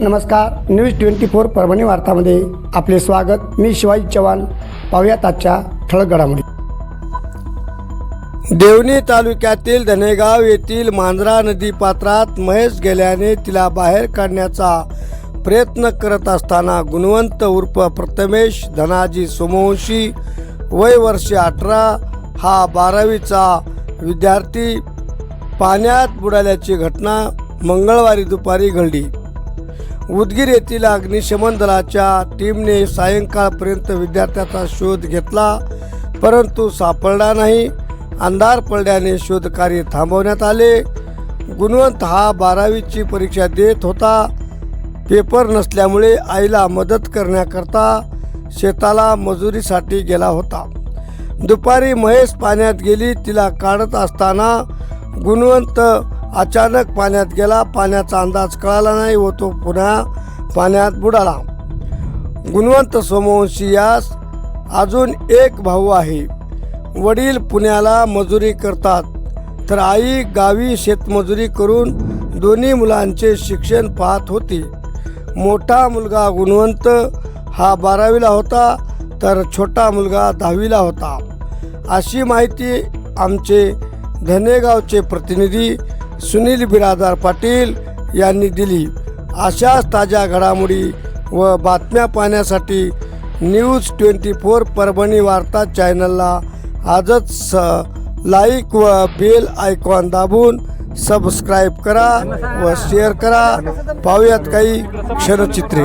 नमस्कार news twenty four Parbhani वार्तामध्ये आपले स्वागत. मी शिवाजी चव्हाण. पाहुयात आजच्या ठळक घडामोडी देवणी तालुक्यातील धनेगाव येथील मांजरा नदी पात्रात महेश गेल्याने तिला बाहेर काढण्याचा प्रयत्न करत असताना गुणवंत उर्फ प्रथमेश धनाजी सोमवंशी वय वर्ष अठरा हा बारावीचा विद्यार्थी. पाण्यात बुडाल्याची घटना मंगळवारी दुपारी घडली. उदगीर येथील अग्निशमन दलाच्या टीमने सायंकाळपर्यंत विद्यार्थ्याचा शोध घेतला परंतु सापडला नाही. अंधार पडल्याने शोधकार्य थांबवण्यात आले. गुणवंत हा बारावीची परीक्षा देत होता. पेपर नसल्यामुळे आईला मदत करण्याकरता शेताला मजुरीसाठी गेला होता. दुपारी महेश पाण्यात गेली तिला काढत असताना गुणवंत अचानक पाण्यात गेला. पाण्याचा अंदाज कळाला नाही. व तो पुन्हा पाण्यात बुडाला. गुणवंत सोमवंशी यास अजून एक भाऊ आहे. वडील पुण्याला मजुरी करतात. तर आई गावी शेतमजुरी करून दोन्ही मुलांचे शिक्षण पाहत होती. मोठा मुलगा गुणवंत हा बारावीला होता तर छोटा मुलगा दहावीला होता. अशी माहिती आमचे धनेगावचे प्रतिनिधी सुनील बिरादार पाटील यांनी दिली. अशाच ताज्या घडामोडी व बातम्या पाहण्यासाठी न्यूज ट्वेंटी फोर परभणी वार्ता चॅनलला आजच स लाईक व बेल आयकॉन दाबून सबस्क्राईब करा व शेअर करा. पाहूयात काही क्षणचित्रे.